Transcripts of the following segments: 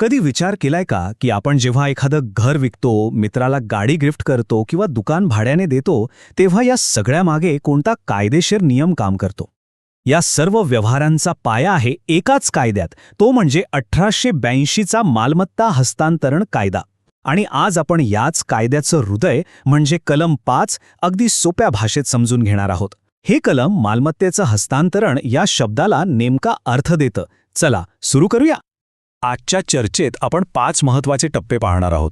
कधी विचार केलाय का की आपण जेव्हा एखादं घर विकतो मित्राला गाडी गिफ्ट करतो किंवा दुकान भाड्याने देतो तेव्हा या सगळ्या मागे कोणता कायदेशीर नियम काम करतो? या सर्व व्यवहारांचा पाया आहे एकाच कायद्यात तो म्हणजे अठराशे ब्याऐंशीचा मालमत्ता हस्तांतरण कायदा. आणि आज आपण याच कायद्याचं हृदय म्हणजे कलम पाच अगदी सोप्या भाषेत समजून घेणार आहोत. हे कलम मालमत्तेचं हस्तांतरण या शब्दाला नेमका अर्थ देतं. चला सुरू करूया. आजच्या चर्चेत आपण पाच महत्त्वाचे टप्पे पाहणार आहोत.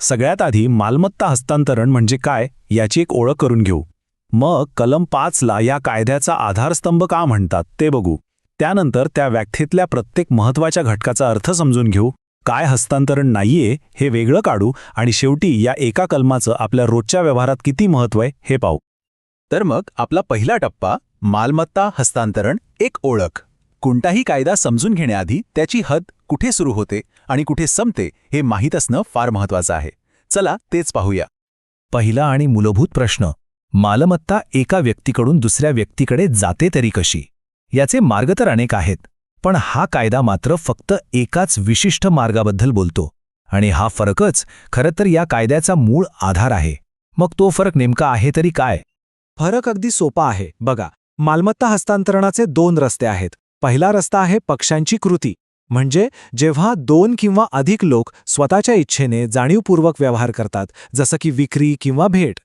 सगळ्यात आधी मालमत्ता हस्तांतरण म्हणजे काय याची एक ओळख करून घेऊ. मग कलम पाचला या कायद्याचा आधारस्तंभ का म्हणतात ते बघू. त्यानंतर त्या व्याख्येतल्या प्रत्येक महत्त्वाच्या घटकाचा अर्थ समजून घेऊ. काय हस्तांतरण नाहीये हे वेगळं काढू आणि शेवटी या एका कलमाचं आपल्या रोजच्या व्यवहारात किती महत्त्व आहे हे पाहू. तर मग आपला पहिला टप्पा मालमत्ता हस्तांतरण एक ओळख. कोणताही कायदा समजून घेण्याआधी त्याची हद कुठे सुरू होते आणि कुठे संपते हे माहीत असणं फार महत्वाचं आहे. चला तेच पाहूया. पहिला आणि मूलभूत प्रश्न मालमत्ता एका व्यक्तीकडून दुसऱ्या व्यक्तीकडे जाते तरी कशी? याचे मार्ग तर अनेक आहेत पण हा कायदा मात्र फक्त एकाच विशिष्ट मार्गाबद्दल बोलतो. आणि हा फरकच खरं तर या कायद्याचा मूळ आधार आहे. मग तो फरक नेमका आहे तरी काय? फरक अगदी सोपा आहे. बघा मालमत्ता हस्तांतरणाचे दोन रस्ते आहेत. पहिला रस्ता आहे पक्षांची कृती. म्हणजे जेव्हा दोन किंवा अधिक लोक स्वतःच्या इच्छेने जाणीवपूर्वक व्यवहार करतात जसं की विक्री किंवा भेट.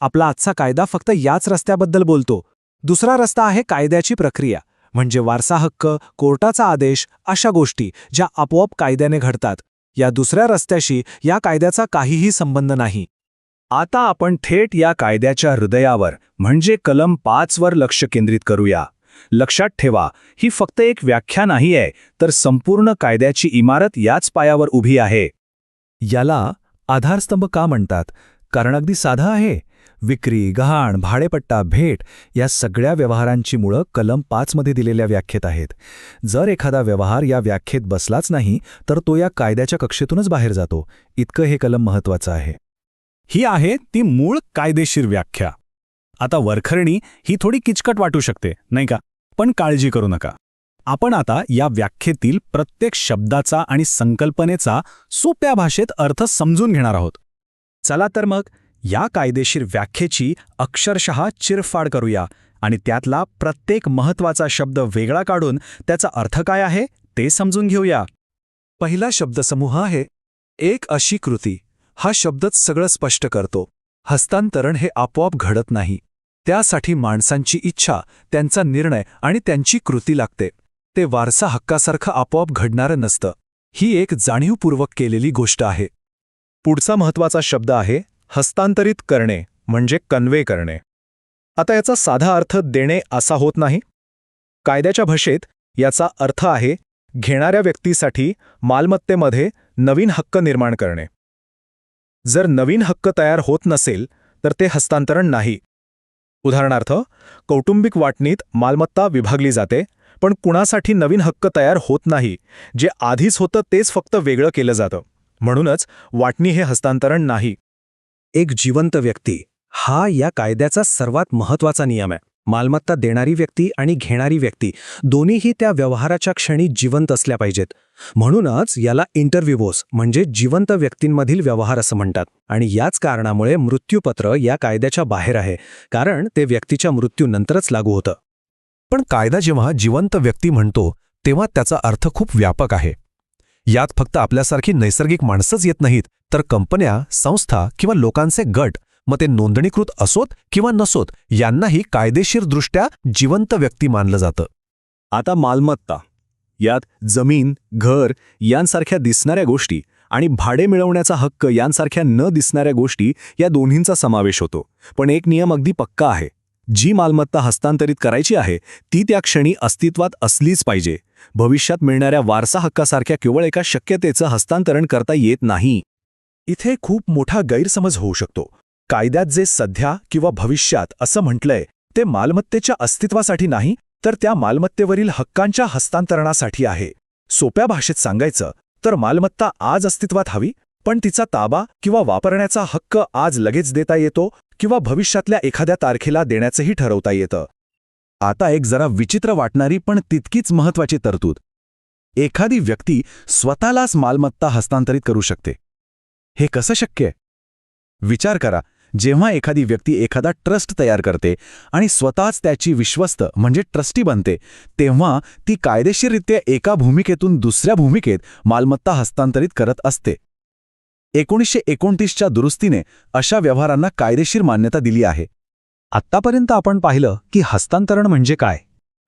आपला आजचा कायदा फक्त याच रस्त्याबद्दल बोलतो. दुसरा रस्ता आहे कायद्याची प्रक्रिया. म्हणजे वारसा हक्क कोर्टाचा आदेश अशा गोष्टी ज्या आपोआप कायद्याने घडतात. या दुसऱ्या रस्त्याशी या कायद्याचा काहीही संबंध नाही. आता आपण थेट या कायद्याच्या हृदयावर म्हणजे कलम पाचवर लक्ष केंद्रित करूया. लक्षात ठेवा ही फक्त एक व्याख्या नाही आहे तर संपूर्ण कायद्याची इमारत याच पायावर उभी आहे. याला आधारस्तंभ का म्हणतात? कारण अगदी साधा आहे. विक्री गहाण भाडेपट्टा भेट या सगळ्या व्यवहारांची मुळं कलम पाचमध्ये दिलेल्या व्याख्येत आहेत. जर एखादा व्यवहार या व्याख्येत बसलाच नाही तर तो या कायद्याच्या कक्षेतूनच बाहेर जातो. इतकं हे कलम महत्वाचं आहे. ही आहे ती मूळ कायदेशीर व्याख्या. आता वरखरणी ही थोडी किचकट वाटू शकते नाही का? पण काळजी करू नका. आपण आता या व्याख्येतील प्रत्येक शब्दाचा आणि संकल्पनेचा सोप्या भाषेत अर्थ समजून घेणार आहोत. चला तर मग या कायदेशीर व्याख्येची अक्षरशः चिरफाड करूया आणि त्यातला प्रत्येक महत्त्वाचा शब्द वेगळा काढून त्याचा अर्थ काय आहे ते समजून घेऊया. पहिला शब्दसमूह आहे एक अशी कृती हा शब्दच सगळं स्पष्ट करतो. हस्तांतरण हे आपोआप घडत नाही. त्यासाठी माणसांची इच्छा त्यांचा निर्णय आणि त्यांची कृती लागते. ते वारसा हक्कासारखं आपोआप घडणारं नसतं. ही एक जाणीवपूर्वक केलेली गोष्ट आहे. पुढचा महत्त्वाचा शब्द आहे हस्तांतरित करणे म्हणजे कन्वे करणे. आता याचा साधा अर्थ देणे असा होत नाही. कायद्याच्या भाषेत याचा अर्थ आहे घेणाऱ्या व्यक्तीसाठी मालमत्तेमध्ये नवीन हक्क निर्माण करणे. जर नवीन हक्क तयार होत नसेल तर ते हस्तांतरण नाही. उदाहरणार्थ कौटुंबिक वाटणीत मालमत्ता विभागली जाते पण कुणासाठी नवीन हक्क तयार होत नाही जे आधीच होतं तेच फक्त वेगळं केलं जातं. म्हणूनच वाटणी हे हस्तांतरण नाही. एक जिवंत व्यक्ती हा या कायद्याचा सर्वात महत्त्वाचा नियम आहे. मालमत्ता देणारी व्यक्ती आणि घेणारी व्यक्ती दोन्हीही त्या व्यवहाराच्या क्षणी जिवंत असल्या पाहिजेत. म्हणूनच याला इंटरव्ह्यूवोस म्हणजे जिवंत व्यक्तींमधील व्यवहार असं म्हणतात. आणि याच कारणामुळे मृत्यूपत्र या कायद्याच्या बाहेर आहे कारण ते व्यक्तीच्या मृत्यूनंतरच लागू होतं. पण कायदा जेव्हा जिवंत व्यक्ती म्हणतो तेव्हा त्याचा अर्थ खूप व्यापक आहे. यात फक्त आपल्यासारखी नैसर्गिक माणसंच येत नाहीत तर कंपन्या संस्था किंवा लोकांचे गट मग ते नोंदणीकृत असोत किंवा नसोत यांनाही कायदेशीरदृष्ट्या जिवंत व्यक्ती मानलं जातं. आता मालमत्ता. यात जमीन घर यांसारख्या दिसणाऱ्या गोष्टी आणि भाडे मिळवण्याचा हक्क यांसारख्या न दिसणाऱ्या गोष्टी या दोन्हींचा समावेश होतो. पण एक नियम अगदी पक्का आहे. जी मालमत्ता हस्तांतरित करायची आहे ती त्या क्षणी अस्तित्वात असलीच पाहिजे. भविष्यात मिळणाऱ्या वारसा हक्कासारख्या केवळ एका शक्यतेचं हस्तांतरण करता येत नाही. इथे खूप मोठा गैरसमज होऊ शकतो. कायद्यात जे सध्या किंवा भविष्यात असं म्हटलंय ते मालमत्तेच्या अस्तित्वासाठी नाही तर त्या मालमत्तेवरील हक्कांच्या हस्तांतरणासाठी आहे. सोप्या भाषेत सांगायचं तर मालमत्ता आज अस्तित्वात हवी पण तिचा ताबा किंवा वापरण्याचा हक्क आज लगेच देता येतो किंवा भविष्यातल्या एखाद्या तारखेला देण्याचंही ठरवता येतं. आता एक जरा विचित्र वाटणारी पण तितकीच महत्वाची तरतूद. एखादी व्यक्ती स्वतःलाच मालमत्ता हस्तांतरित करू शकते. हे कसं शक्य विचार करा जेव्हा एखादी व्यक्ती एखादा ट्रस्ट तयार करते आणि स्वतःच त्याची विश्वस्त म्हणजे ट्रस्टी बनते तेव्हा ती कायदेशीररित्या एका भूमिकेतून दुसऱ्या भूमिकेत मालमत्ता हस्तांतरित करत असते. एकोणीसशे एकोणतीसच्या दुरुस्तीने अशा व्यवहारांना कायदेशीर मान्यता दिली आहे. आत्तापर्यंत आपण पाहिलं की हस्तांतरण म्हणजे काय.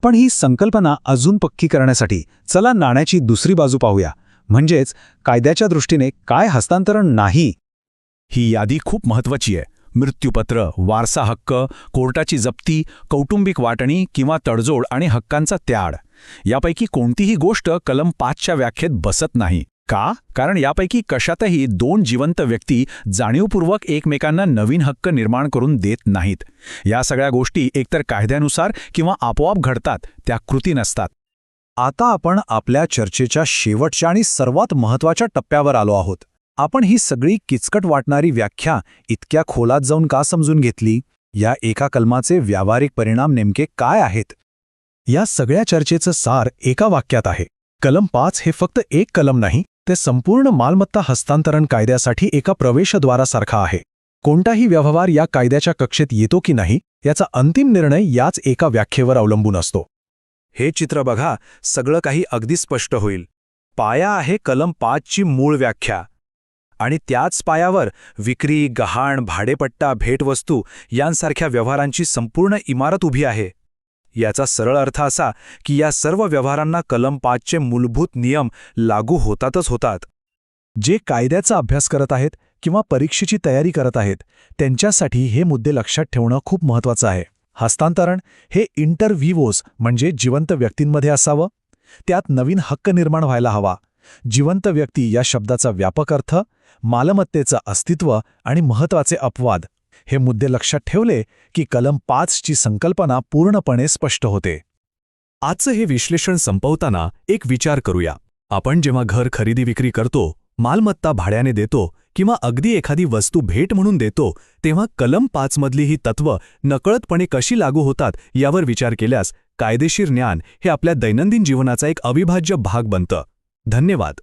पण ही संकल्पना अजून पक्की करण्यासाठी चला नाण्याची दुसरी बाजू पाहूया. म्हणजेच कायद्याच्या दृष्टीने काय हस्तांतरण नाही? ही यादी खूप महत्वाची आहे. मृत्यूपत्र वारसा हक्क कोर्टाची जप्ती कौटुंबिक वाटणी किंवा तडजोड आणि हक्कांचा त्याड यापैकी कोणतीही गोष्ट कलम पाचच्या व्याख्येत बसत नाही. का? कारण यापैकी कशातही दोन जिवंत व्यक्ती जाणीवपूर्वक एकमेकांना नवीन हक्क निर्माण करून देत नाहीत. या सगळ्या गोष्टी एकतर कायद्यानुसार किंवा आपोआप घडतात त्या कृती नसतात. आता आपण आपल्या चर्चेच्या शेवटच्या आणि सर्वात महत्त्वाच्या टप्प्यावर आलो आहोत. आपण ही सगळी किचकट वाटणारी व्याख्या इतक्या खोलात जाऊन का समजून घेतली? या एका कलमाचे व्यावहारिक परिणाम नेमके काय आहेत? या सगळ्या चर्चेचं सार एका वाक्यात आहे. कलम पाच हे फक्त एक कलम नाही ते संपूर्ण मालमत्ता हस्तांतरण कायद्यासाठी एका प्रवेशद्वारासारखा आहे. कोणताही व्यवहार या कायद्याच्या कक्षेत येतो की नाही याचा अंतिम निर्णय याच एका व्याख्येवर अवलंबून असतो. हे चित्र बघा सगळं काही अगदी स्पष्ट होईल. पाया आहे कलम पाचची मूळ व्याख्या. आणि त्याच पायावर विक्री गहाण भाडेपट्टा भेटवस्तू यांसारख्या व्यवहारांची संपूर्ण इमारत उभी आहे. याचा सरळ अर्थ असा की या सर्व व्यवहारांना कलम पाचचे मूलभूत नियम लागू होतातच होतात. जे कायद्याचा अभ्यास करत आहेत किंवा परीक्षेची तयारी करत आहेत त्यांच्यासाठी हे मुद्दे लक्षात ठेवणं खूप महत्वाचं आहे. हस्तांतरण हे इंटरव्हिवोज म्हणजे जिवंत व्यक्तींमध्ये असावं. त्यात नवीन हक्क निर्माण व्हायला हवा. जिवंत व्यक्ती या शब्दाचा व्यापक अर्थ मालमत्तेचं अस्तित्व आणि महत्त्वाचे अपवाद. हे मुद्दे लक्षात ठेवले की कलम पाचची संकल्पना पूर्णपणे स्पष्ट होते. आजचं हे विश्लेषण संपवताना एक विचार करूया. आपण जेव्हा घर खरेदी विक्री करतो मालमत्ता भाड्याने देतो किंवा अगदी एखादी वस्तू भेट म्हणून देतो तेव्हा कलम पाचमधली ही तत्व नकळतपणे कशी लागू होतात यावर विचार केल्यास कायदेशीर ज्ञान हे आपल्या दैनंदिन जीवनाचा एक अविभाज्य भाग बनतं. धन्यवाद.